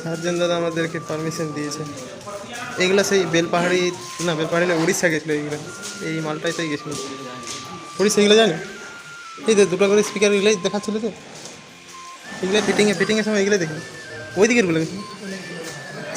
Surgeon দাদা আমাদেরকে permission দিয়েছে। এগুলো সেই বেলপাহাড়ি, না বেলপাহাড়ি না, উড়িষ্যা গেছিল এইগুলো এই মালটাই তাই গেছিল। উড়িষ্যা এগুলো জানি? এই তো দুটো করে স্পিকার এগুলোই দেখাচ্ছিল তো। এগুলো ফিটিংয়ে ফিটিংয়ের সময় এগুলো দেখি ওই দিকেরগুলো গেছিল।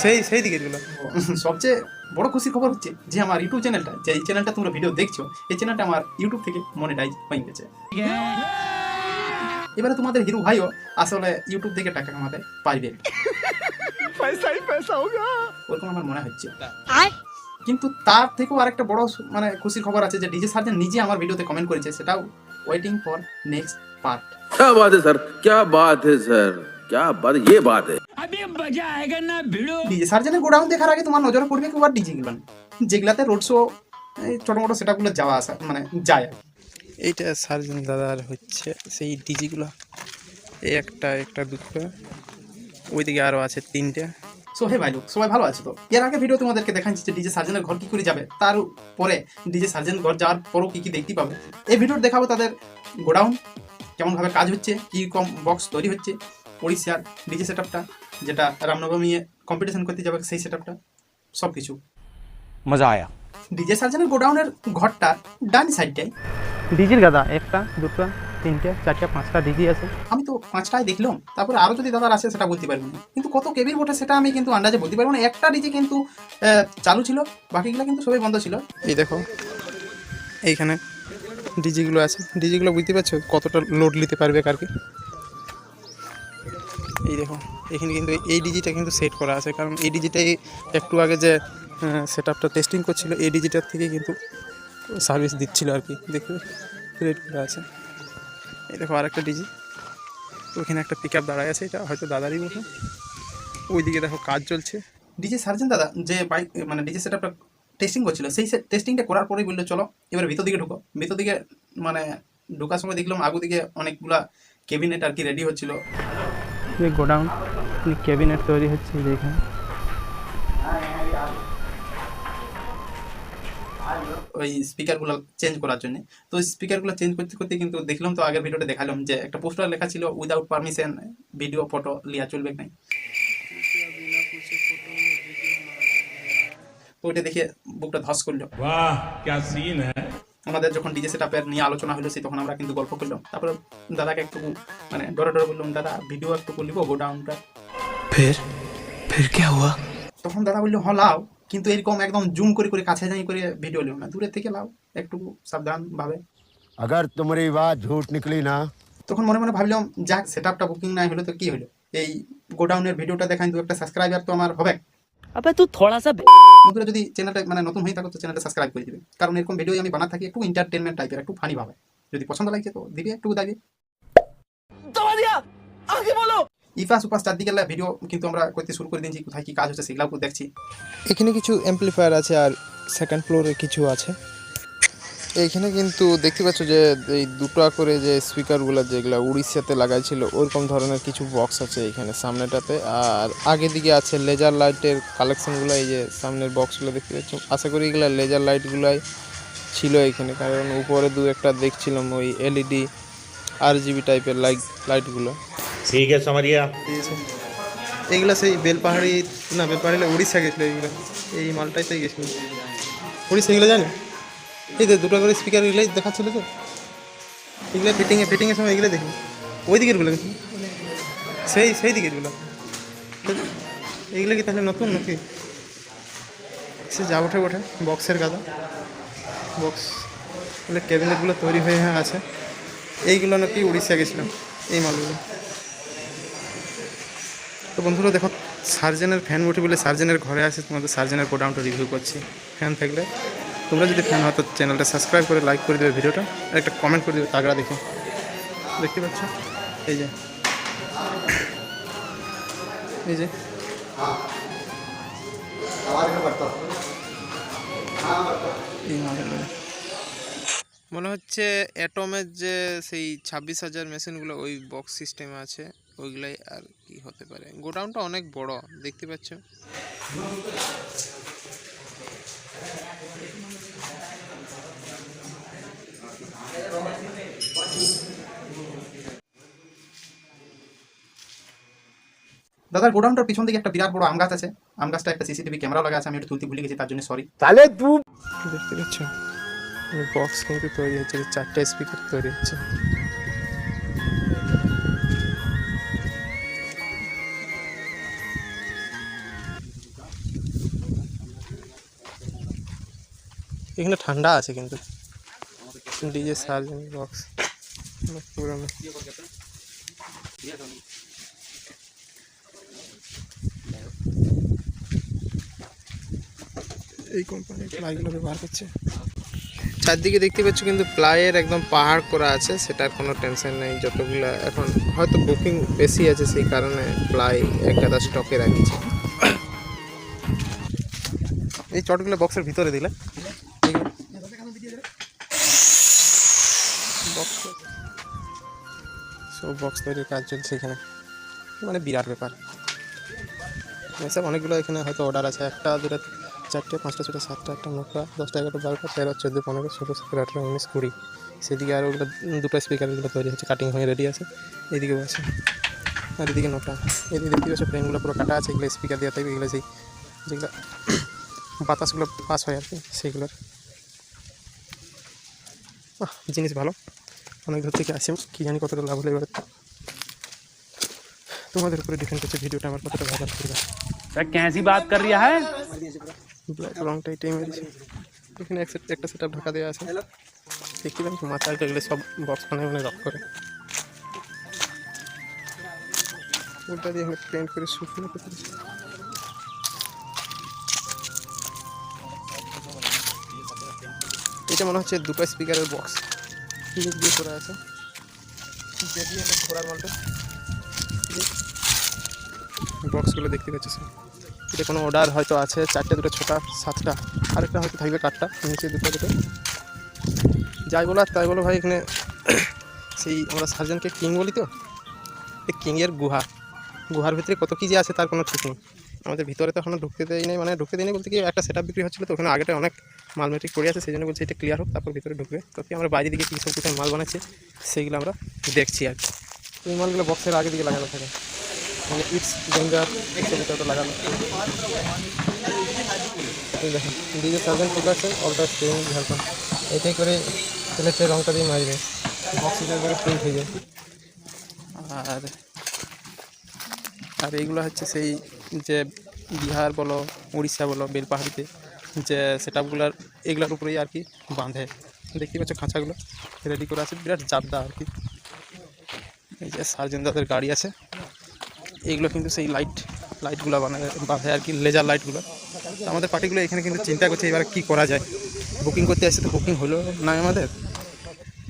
সেই সেই দিকেরগুলো। সবচেয়ে বড় খুশির খবর হচ্ছে যে আমার ইউটিউব চ্যানেলটা, যে এই চ্যানেলটা তোমরা ভিডিও দেখছ, এই চ্যানেলটা আমার ইউটিউব থেকে মনিটাইজ হয়ে গেছে। এবারে তোমাদের হিরু ভাইও আসলে ইউটিউব থেকে টাকা কামাতে পারবে। ওরকম আমার মনে হচ্ছে কিন্তু তার থেকেও আরেকটা বড় সু- মানে খুশির খবর আছে যে ডিজে সার্জন নিজে আমার ভিডিওতে কমেন্ট করেছে সেটাও ওয়েটিং ফর নেক্সট পার্ট क्या बात है सर क्या बात है सर क्या बात ये बात है ডিজে সার্জনের গোডাউন দেখার আগে তোমার নজরে পড়বে কেউ আর ডিজে গুলো যেগুলাতে রোড শো ছোট মোটো সেটাগুলো যাওয়া আসা মানে যায় আর কি। এইটা সার্জন দাদার হচ্ছে সেই ডিজিগুলো এই একটা একটা দুটো ওইদিকে আরও আছে তিনটে। সো হে ভাই সবাই ভালো আছে তো? এর আগে ভিডিও তোমাদেরকে দেখাচ্ছি যে ডিজে সার্জেনের ঘর কি করে যাবে। তার পরে ডিজে সার্জেন ঘর যাওয়ার পরও কী কী দেখতে পাবে। এই ভিডিও দেখাবো তাদের গোডাউন কেমনভাবে কাজ হচ্ছে কী কম বক্স তৈরি হচ্ছে উড়িষ্যার ডিজে সেট যেটা রামনবমী কম্পিটিশন করতে যাবে সেই সেট আপটা সব কিছু মজা আয়া। ডিজে সার্জেনের গোডাউনের ঘরটা ডান সাইডটাই ডিজের গাদা একটা দুটো। তিনটে চারটে পাঁচটা ডিজি আছে। আমি তো পাঁচটাই দেখলাম তারপরে আরও যদি দাদার আসে সেটা বলতে পারব না। কিন্তু কত কেবির বটে সেটা আমি কিন্তু আন্দাজে বলতে পারব না। একটা ডিজে কিন্তু চালু ছিল বাকিগুলো কিন্তু সবাই বন্ধ ছিল। এই দেখো এইখানে ডিজিগুলো আছে। ডিজিগুলো বুঝতে পারছ কতটা লোড নিতে পারবে আর কি এই দেখো এখানে কিন্তু এই ডিজিটা কিন্তু সেট করা আছে। কারণ এই ডিজিটাই একটু আগে যে সেট আপটা টেস্টিং করছিল এই ডিজিটার থেকে কিন্তু সার্ভিস দিচ্ছিল আর কি। দেখবে রেড করা আছে। এই দেখো আরেকটা ডিজি। ওইখানে একটা পিক আপ দাঁড়ায় আছে এটা হয়তো দাদারই মতো। ওইদিকে দেখো কাজ চলছে। ডিজে সার্জেন দাদা যে বাইক মানে ডিজে সেটআপটা টেস্টিং করছিল সেই টেস্টিংটা করার পরেই বলল চলো এবার ভিতর দিকে ঢুকো। ভিতর দিকে মানে ঢোকার সময় দেখলাম আগু দিকে অনেকগুলা কেবিনেট আর কি রেডি হচ্ছিল। গোডাউন ক্যাবিনেট তৈরি হচ্ছে এখানে ওই স্পিকারগুলো চেঞ্জ করার জন্য। তো স্পিকারগুলো চেঞ্জ করতে করতে কিন্তু দেখলাম তো আগের ভিডিওটা দেখালাম যে একটা পোস্টার লেখা ছিল উইদাউট পারমিশন ভিডিও ফটো লিয়া চলবে নাই। তো ওইটা দেখে বুকটা ধস করল। আমাদের যখন ডিজে সেট আপের নিয়ে আলোচনা হলো সেই তখন আমরা কিন্তু গল্প করলাম। তারপর দাদাকে একটু মানে ডরে ডরে বললাম দাদা ভিডিও একটু করলিব গোডাউনটা ফের ফের কে হুয়া? তখন দাদা বলল হ্যাঁ, হলাও কিন্তু এরকম একদম জুম করে করে কাছে যাই করে ভিডিও লিও না দূরের থেকে লাও একটু সাবধান ভাবে अगर तुम्हारी बात झूठ निकली ना তখন মনে মনে ভাবলাম যাক সেটআপটা বুকিং নাই হলো তো কি হলো এই গোডাউনের ভিডিওটা দেখাই দু একটা সাবস্ক্রাইবার তো আমার হবে अबे तू थोड़ा सा বন্ধুরা যদি চ্যানেলটা মানে নতুন হয়ে থাকো তো চ্যানেলটা সাবস্ক্রাইব করে দিবে কারণ এরকম ভিডিও আমি বানা থাকি একটু এন্টারটেনমেন্ট টাইপের একটু ফানি ভাবে যদি পছন্দ লাগছে তো দিবে একটু দিবে ইফা সুপারস্টার দিকে ভিডিও কিন্তু আমরা করতে শুরু করে দিয়েছি কোথায় কি কাজ হচ্ছে সেগুলো দেখছি। এখানে কিছু অ্যাম্পলিফায়ার আছে আর সেকেন্ড ফ্লোরে কিছু আছে। এইখানে কিন্তু দেখতে পাচ্ছ যে এই দুটো করে যে স্পিকারগুলো যেগুলো উড়িষ্যাতে লাগাইছিল, ওরকম ধরনের কিছু বক্স আছে এখানে সামনেটাতে। আর আগে দিকে আছে লেজার লাইটের কালেকশনগুলো এই যে সামনের বক্সগুলো দেখতে পাচ্ছ। আশা করি এগুলো লেজার লাইটগুলোই ছিল এখানে, কারণ উপরে দু একটা দেখছিলাম ওই এলইডি আর জিবি টাইপের লাইট লাইটগুলো ठीक है समरिया দিয়েছে এগুলো সেই বেলপাহাড়ি না বেলপাহাড়ি না উড়িষ্যা গেছিলো এইগুলো এই মালটাই তাই গেছিলো উড়িষ্যা এগুলো জানো এই তো দুটো করে স্পিকার এগুলোই দেখাচ্ছিল তো এগুলো ফিটিংয়ে ফিটিংয়ের সময় এগুলো দেখি ওই দিকেরগুলো গেছিল সেই সেই দিকেরগুলো তো এইগুলো কি তাহলে নতুন নাকি সে যা ওঠে ওঠে বক্সের গাদা বক্স এগুলো ক্যাবিনেটগুলো তৈরি হয়ে হ্যাঁ আছে এইগুলো নাকি উড়িষ্যা গেছিলো এই মালগুলো তো বন্ধুরা দেখো, সার্জেনের ফ্যান উঠে বলে সার্জেনের ঘরে আসে, তোমাদের সার্জেনের গোডাউনটা রিভিউ করছি ফ্যান থাকলে। তোমরা যদি ফ্যান হয় তো চ্যানেলটা সাবস্ক্রাইব করে লাইক করে দেবে ভিডিওটা আর একটা কমেন্ট করে দেবে তাগড়া দেখে। দেখতে পাচ্ছ? এই যে। এই যে। মনে হচ্ছে অ্যাটমের যে সেই ছাব্বিশ হাজার মেশিনগুলো ওই বক্স সিস্টেমে আছে। ওইগুলাই আর কি হতে পারে। গোডাউনটা অনেক বড় দেখতে পাচ্ছ? দাদা গোডাউনটার পিছন দিকে একটা বিরাট বড় আম গাছ আছে। আম গাছটা একটা সিসিটিভি ক্যামেরা লাগা আছে আমি একটু তুলতে ভুলে গেছি তার জন্য সরি তাহলে দেখতে পাচ্ছ? বক্স কিন্তু তৈরি হচ্ছে চারটে স্পিকার তৈরি হচ্ছে। এখানে ঠান্ডা আছে কিন্তু। ডিজে সার্জেন বক্স। পুরোনো এই কোম্পানির প্লাইগুলো ব্যবহার করছে। চারদিকে দেখতে পাচ্ছ কিন্তু প্লাইয়ের একদম পাহাড় করা আছে সেটার কোনো টেনশন নেই। যতগুলো এখন হয়তো বুকিং বেশি আছে সেই কারণে প্লাই এক গাদা স্টকে রাখছে। এই চটগুলো বক্সের ভিতরে দিলে। বক্স সব বক্স তৈরির কাজ চলছে এখানে। মানে বিরাট ব্যাপার। এসব অনেকগুলো এখানে হয়তো অর্ডার আছে। একটা দুটা চারটে, পাঁচটা ছটা সাতটা, আটটা, নটা, দশটা, এগারোটা, বারোটা, তেরো, চোদ্দ, পনেরো, ষোলো, সতেরো, আঠেরো, উনিশ, কুড়ি। সেদিকে আরও ওগুলো দুটো স্পিকারগুলো তৈরি হচ্ছে। কাটিং হয়ে রেডি আছে। এদিকেও আছে আর এদিকে নটা। এদিকে দেখতে পাচ্ছ ফ্রেমগুলো পুরো কাটা আছে। এগুলো স্পিকার দেওয়া থাকবে এগুলো সেই যেগুলো বাতাসগুলো পাস হয় আর কি, সেইগুলোর। জিনিস ভালো। অনেক দূর থেকে আসি কী জানি কতটা লাভ হলো এবার তোমাদের উপরে ডিপেন্ড করছে ভিডিওটা আমার কতটা ভালো করবে कैसी बात कर रहा है ব্ল্যাক রংটা এটাই মেরেছে এখানে এক set- একটা সেট ঢাকা দেওয়া আছে দেখতে পাচ্ছি মাথায় এগুলো সব বক্স মানে মানে রক করে ওটা দিয়ে আমরা পেন্ট করে শুকিয়ে করতে পারি। এটা মনে হচ্ছে দুটো স্পিকারের বক্স নিচ দিয়ে করা আছে। যে দিয়ে একটা ঘোরার মালটা। বক্সগুলো দেখতে পাচ্ছিস এটা কোনো অর্ডার হয়তো আছে চারটে দুটো ছটা সাতটা আরেকটা হয়তো থাকবে কাঠটা নিচে দুটো দুটো। যাই বলো আর তাই বলো ভাই এখানে সেই আমরা সার্জনকে কিং বলি তো? এই কিংয়ের গুহা। গুহার ভিতরে কত কী যে আছে তার কোনো ঠিক নেই। আমাদের ভিতরে তো এখনও ঢুকতে দেয় নাই মানে ঢুকতে দেয়নি বলতে কি, একটা সেট বিক্রি হচ্ছিল তো ওখানে আগেটা অনেক মাল মেট্রিক পড়ে আছে সেই জন্য বলছি এটা ক্লিয়ার হোক, তারপর ভিতরে ঢুকবে। তো কি আমরা বাইরে দিকে কী সব কোথায় মাল বানাচ্ছি, সেইগুলো আমরা দেখছি আর কি। মালগুলো বক্সের আগে দিকে লাগানো থাকে। মানে ইটস ডেঞ্জার এইসব ভিতরে লাগানো। দেখেন ডিজে আছে অলটা এটাই করে রঙটা দিয়ে মারবে। বক্স হিসেবে করে প্রিন্ট হয়ে যায়। আর আর এইগুলো হচ্ছে সেই যে বিহার বলো, উড়িষ্যা বলো, বেলপাহাড়িতে যে সেটআপগুলোর এগুলোর উপরেই আর কি বাঁধে। দেখতে পাচ্ছ খাঁচাগুলো রেডি করে আছে, বিরাট জাবদা আর কি। এই যে সার্জেন দাদের গাড়ি আছে এইগুলো কিন্তু সেই লাইট লাইটগুলো বানায়, বাঁধে আর কি লেজার লাইটগুলো আমাদের পার্টিগুলো এখানে কিন্তু চিন্তা করছে এবার কি করা যায়। বুকিং করতে আসছে তো বুকিং হলো না আমাদের।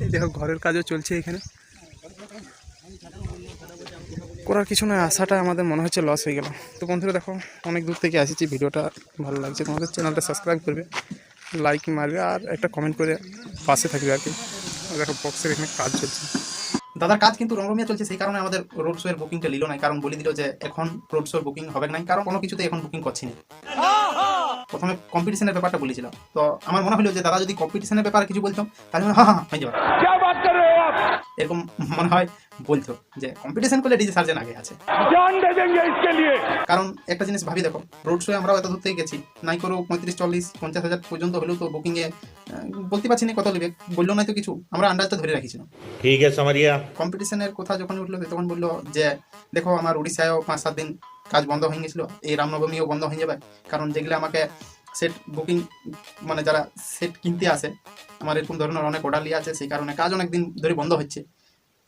এই দেখো ঘরের কাজও চলছে এখানে। করার কিছু না আশাটা আমাদের মনে হচ্ছে লস হয়ে গেল। তো বন্ধুরা দেখো অনেক দূর থেকে আসিছি ভিডিওটা ভালো লাগছে। তোমাদের চ্যানেলটা সাবস্ক্রাইব করবে লাইক মারবে আর একটা কমেন্ট করে পাশে থাকবে আর কি। দেখো বক্সের এখানে কাজ চলছে। দাদার কাজ কিন্তু রমরমিয়া চলছে সেই কারণে আমাদের রোড শো এর বুকিংটা নিল নাই কারণ বলে দিল যে এখন রোড শোর বুকিং হবে নাই কারণ কোনো কিছুতে এখন বুকিং করছি না। প্রথমে কম্পিটিশনের ব্যাপারটা বলেছিল তো আমার মনে হলো যে দাদা যদি কম্পিটিশনের ব্যাপারে কিছু বলতো তাহলে মনে হয়, হ্যাঁ হ্যাঁ হয়ে যাবে এরকম মনে হয় বলতো যে কম্পিটিশন করলে ডিজে সার্জেন আগে আছে কারণ একটা জিনিস ভাবি দেখো রোড শোয়ে আমরাও এত দূর থেকে গেছি নাই করো পঁয়ত্রিশ চল্লিশ পঞ্চাশ হাজার পর্যন্ত হলেও তো বুকিংয়ে বলতে পারছি না কত নেবে বললো নাই তো কিছু আমরা আন্দাজটা ধরে রাখিছিলাম ठीक है समझ गया কম্পিটিশনের কথা যখন উঠলো তখন বললো যে দেখো আমার উড়িষ্যায়ও পাঁচ সাত দিন কাজ বন্ধ হয়ে গেছিলো এই রামনবমীও বন্ধ হয়ে যাবে কারণ যেগুলো আমাকে সেট বুকিং মানে যারা সেট কিনতে আসে আমার এরকম ধরনের অনেক অর্ডারলি আছে সেই কারণে কাজ অনেক দিন ধরে বন্ধ হচ্ছে।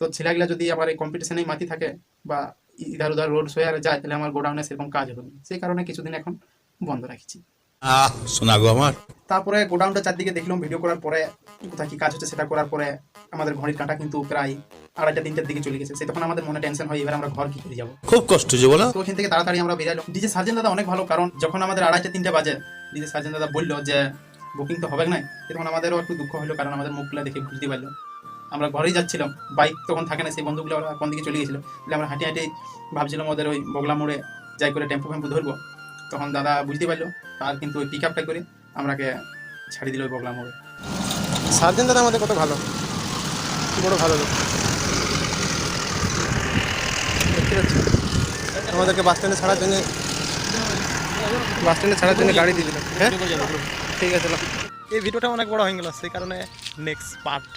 তো ছেলেগুলা যদি আমার এই কম্পিটিশনেই মাতি থাকে বা ইধার উধার রোড শোয়ারে যায় তাহলে আমার গোডাউনে সেরকম কাজ হবে না। সেই কারণে কিছুদিন এখন বন্ধ রাখছি। আমার। তারপরে গোডাউনটা চারদিকে দেখলাম ভিডিও করার পরে কোথায় কি কাজ হচ্ছে সেটা করার পরে আমাদের ঘড়ির কাঁটা কিন্তু প্রায় আড়াইটা তিনটার দিকে চলে গেছে। সে তখন আমাদের মনে টেনশন হয় এবার আমরা ঘর কি করে যাব। খুব কষ্ট যে বলো। তো ওখান থেকে তাড়াতাড়ি আমরা বেরিয়ে বেরাইলাম ডিজে সার্জেন দাদা অনেক ভালো কারণ যখন আমাদের আড়াইটা তিনটা বাজে ডিজে সার্জেন দাদা বলল যে বুকিং তো হবে নাই। তখন আমাদেরও একটু দুঃখ হলো কারণ আমাদের মুখগুলো দেখে বুঝতে পারল। আমরা ঘরেই যাচ্ছিলাম বাইক তখন থাকে না সেই বন্ধুগুলো ওরা কোন দিকে চলে গেছিল। তাহলে আমরা হাঁটি হাঁটি ভাবছিলাম ওদের ওই বগলা মোড়ে যাই করে টেম্পু ফেম্পো ধরবো। তখন দাদা বুঝতে পারল আর কিন্তু ওই পিক আপটা করে আমরাকে ছাড়ি দিল ওই বগলা মোড়ে। সার্জেন দাদা আমাদের কত ভালো? কি বড় ভালো লোক। আমাদেরকে বাস স্ট্যান্ডে ছাড়ার জন্য বাস স্ট্যান্ডে ছাড়ার জন্য গাড়ি দিয়ে দিল হ্যাঁ? ঠিক আছে এই ভিডিওটা অনেক বড় হয়ে গেল সেই কারণে নেক্সট পার্ট